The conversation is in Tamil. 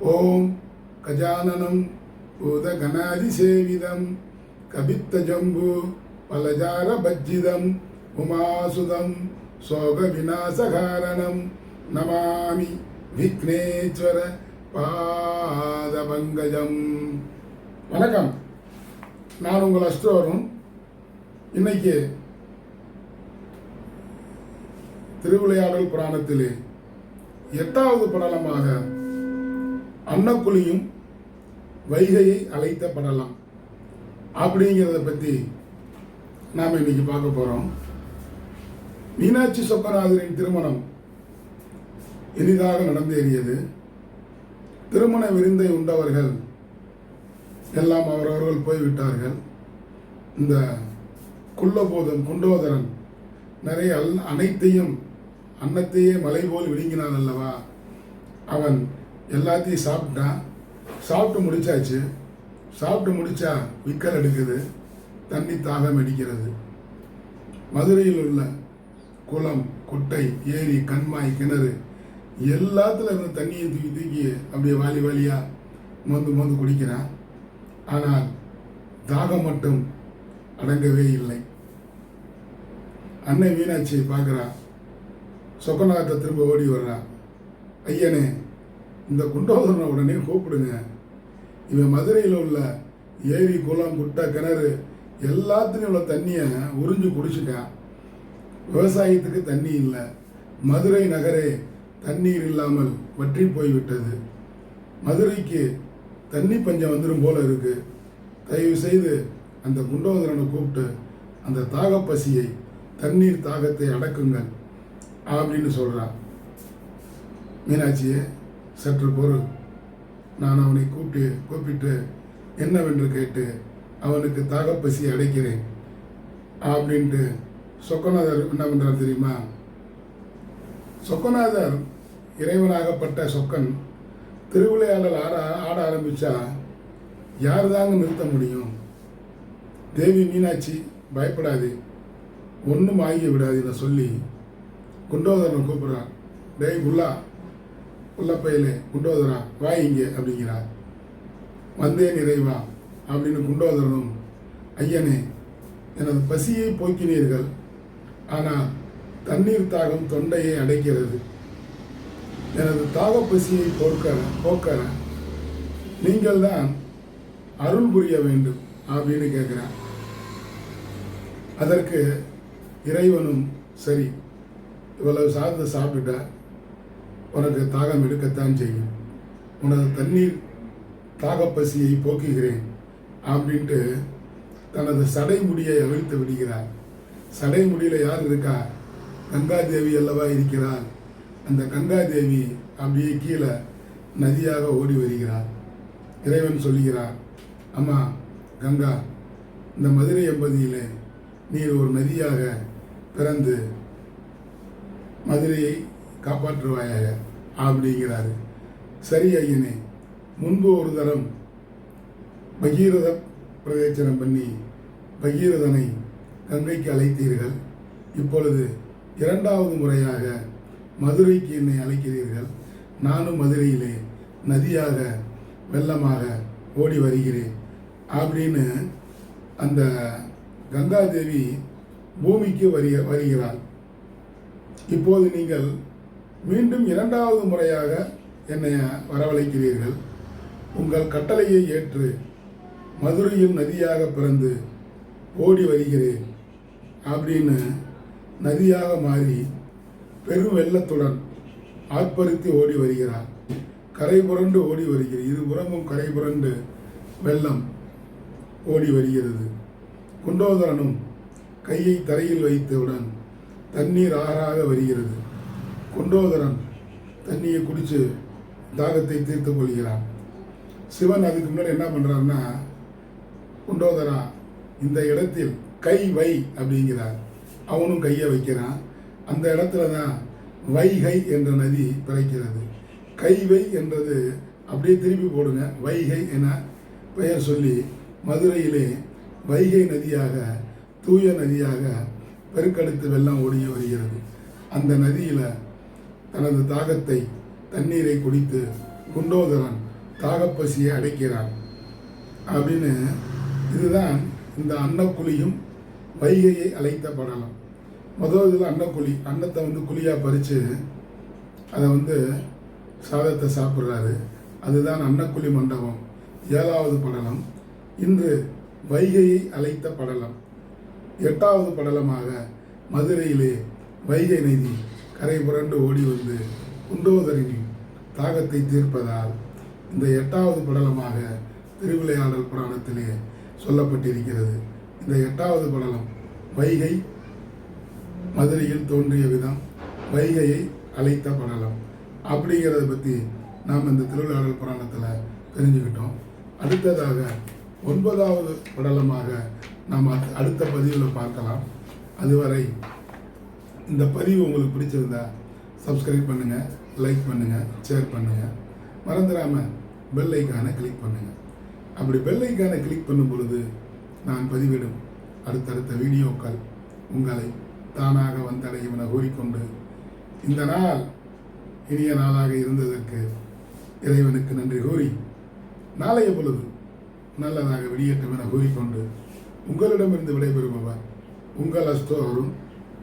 ஓம் கஜானனம் பூதகணாதிசேவிதம் கபித்தஜம்பு பலஜார பஜ்ஜிதம் உமாசுதம் சோக விநாசகாரணம். நமாமி விக்னேஸ்வர பாதபங்கஜம். வணக்கம். நான் உங்கள் அஷ்டோரும் இன்னைக்கு திருவிளையாடல் புராணத்திலே எட்டாவது படலமாக அன்னக்குழியும் வைகையை அழைத்த படலாம். அப்படிங்கிறத பற்றி நாம் இன்னைக்கு பார்க்க போகிறோம் மீனாட்சி சொக்கநாதரின் திருமணம் இனிதாக நடந்தேறியது. திருமண விருந்தை உண்டவர்கள் எல்லாம் அவரவர்கள் போய்விட்டார்கள். இந்த குள்ளபோதம் குண்டோதரன் நிறைய அல்- அனைத்தையும் அன்னத்தையே மலை போல் விழுங்கினான் அல்லவா? அவன் எல்லாத்தையும் சாப்பிட்டான் சாப்பிட்டு முடிச்சாச்சு. சாப்பிட்டு முடிச்சா விக்கல் எடுக்குது தண்ணி தாகம் அடிக்கிறது. மதுரையில் உள்ள குளம் குட்டை ஏரி கண்மாய் கிணறு எல்லாத்துல இருந்த தண்ணியை தூக்கி தூக்கி அப்படியே வாலி வாலியாக மோந்து மோந்து குடிக்கிறான். ஆனால் தாகம் மட்டும் அடங்கவே இல்லை. அன்னை மீனாட்சியை பார்க்குறா சொக்கநாதத்தை திரும்ப ஓடி வர்றா ஐயனே இந்த குண்டோதரனை உடனே கூப்பிடுங்க. இவன் மதுரையில் உள்ள ஏரி குளம் குட்டை கிணறு எல்லாத்துலேயும் உள்ள தண்ணியை உறிஞ்சு குடிச்சிட்டான். விவசாயத்துக்கு தண்ணி இல்லை. மதுரை நகரே தண்ணீர் இல்லாமல் வற்றி போய்விட்டது மதுரைக்கு தண்ணி பஞ்சம் வந்துடும் போல இருக்கு. தயவு செய்து அந்த குண்டோதரனை கூப்பிட்டு அந்த தாகப்பசியை தண்ணீர் தாகத்தை அடக்குங்கள் அப்படின்னு சொல்கிறான் மீனாட்சியே சற்று பொருள் நான் அவனை கூப்பிட்டு கூப்பிட்டு என்னவென்று கேட்டு அவனுக்கு தாகப்பசி அடைக்கிறேன். அப்படின்ட்டு சொக்கநாதர் என்ன பண்ணுறார் தெரியுமா? சொக்கநாதர் இறைவனாகப்பட்ட சொக்கன் திருவிளையாடல் ஆட ஆட ஆரம்பித்தா யார் தாங்க நிறுத்த முடியும்? தேவி மீனாட்சி பயப்படாது. ஒன்றும் ஆகி விடாதுன்னு சொல்லி குண்டோதரனை கூப்பிட்றான். டேய் உள்ள பையலே குண்டோதரா வா இங்கே அப்படிங்கிறார் வந்தேன் நிறைவா அப்படின்னு குண்டோதரனும் ஐயனே எனது பசியை போக்கினீர்கள். ஆனால் தண்ணீர் தாகம் தொண்டையை அடைக்கிறது. எனது தாக பசியை போக்க போக்க நீங்கள் தான் அருள் புரிய வேண்டும் அப்படின்னு கேட்குறான் அதற்கு இறைவனும் சரி இவ்வளவு சார்ந்து சாப்பிட்டுட்டா உனக்கு தாகம் எடுக்கத்தான் செய்யும். உனது தண்ணீர் தாகப்பசியை போக்குகிறேன் அப்படின்ட்டு தனது சடைமுடியை அவிழ்த்து விடுகிறார். சடைமுடியில் யார் இருக்கா? கங்காதேவி அல்லவா இருக்கிறார் அந்த கங்காதேவி அப்படியே கீழே நதியாக ஓடி வருகிறார் இறைவன் சொல்கிறார் அம்மா கங்கா இந்த மதுரை எம்பதியிலே நீர் ஒரு நதியாக பிறந்து மதுரையை காப்பாற்றுவாயாக அப்படிங்கிறாரு சரி ஐயனே முன்பு ஒரு தரம் பகீரத பிரதேசனம் பண்ணி பகீரதனை கங்கைக்கு அழைத்தீர்கள். இப்பொழுது இரண்டாவது முறையாக மதுரைக்கு என்னை அழைக்கிறீர்கள். நானும் மதுரையிலே நதியாக வெள்ளமாக ஓடி வருகிறேன். அப்படின்னு அந்த கங்காதேவி பூமிக்கு வரிய வருகிறாள். இப்போது நீங்கள் மீண்டும் இரண்டாவது முறையாக என்னை வரவழைக்கிறீர்கள். உங்கள் கட்டளையை ஏற்று மதுரையும் நதியாக பிறந்து ஓடி வருகிறேன் அப்படின்னு நதியாக மாறி பெரும் வெள்ளத்துடன் ஆர்ப்பரித்து ஓடி வருகிறார். கரை புரண்டு ஓடி வருகிறது. இருபுறமும் கரை புரண்டு வெள்ளம் ஓடி வருகிறது. குண்டோதரனும் கையை தரையில் வைத்தவுடன் தண்ணீர் ஆறாக வருகிறது. குண்டோதரன் தண்ணியை குடித்து தாகத்தை தீர்த்து கொள்கிறான். சிவன் அதுக்கு முன்னாடி என்ன பண்ணுறாருன்னா குண்டோதரா இந்த இடத்தில் கை வை அப்படிங்கிறார். அவனும் கையை வைக்கிறான். அந்த இடத்துல தான் வைகை என்ற நதி பிறக்கிறது. கைவை என்றது அப்படியே திருப்பி போடுங்க. வைகை என பெயர் சொல்லி மதுரையிலே வைகை நதியாக தூய நதியாக பெருக்கெடுத்து வெள்ளம் ஓடி வருகிறது. அந்த நதியில் தனது தாகத்தை தண்ணீரை குடித்து குண்டோதரன் தாகப்பசியை அடைக்கிறான். அப்படின்னு இதுதான் இந்த அன்னக்குழியும் வைகையை அழைத்த படலம். முதல் இதில் அன்னக்குழி அன்னத்தை வந்து குழியாக பறித்து அதை வந்து சாதத்தை சாப்பிட்றாரு. அதுதான் அன்னக்குழி மண்டபம் ஏழாவது படலம். இன்று வைகையை அழைத்த படலம். எட்டாவது படலமாக மதுரையிலே வைகை நதி கரை புரண்டு ஓடி வந்து குண்டோதரின் தாகத்தை தீர்ப்பதால் இந்த எட்டாவது படலமாக திருவிளையாடல் புராணத்திலே சொல்லப்பட்டிருக்கிறது. இந்த எட்டாவது படலம் வைகை மதுரையில் தோன்றிய விதம் வைகையை அழைத்த படலம். அப்படிங்கிறத பற்றி நாம் இந்த திருவிளையாடல் புராணத்தில் தெரிஞ்சுக்கிட்டோம். அடுத்ததாக ஒன்பதாவது படலமாக நாம் அடுத்த- அடுத்த பதிவில் பார்க்கலாம். அதுவரை இந்த பதிவு உங்களுக்கு பிடிச்சிருந்தா சப்ஸ்கிரைப் பண்ணுங்கள் லைக் பண்ணுங்கள் ஷேர் பண்ணுங்கள் மறந்துடாமல் பெல் ஐக்கானை கிளிக் பண்ணுங்கள் அப்படி பெல் ஐக்கானை கிளிக் பண்ணும் பொழுது நான் பதிவிடும் அடுத்தடுத்த வீடியோக்கள் உங்களை தானாக வந்தடையும் என கூறிக்கொண்டு இந்த நாள் இனிய நாளாக இருந்ததற்கு இறைவனுக்கு நன்றி கூறி நாளைய பொழுது நல்லதாக வெளியேற்றம் என கூறிக்கொண்டு உங்களிடமிருந்து விடைபெறுபவர் உங்கள் அஸ்தோ அருண்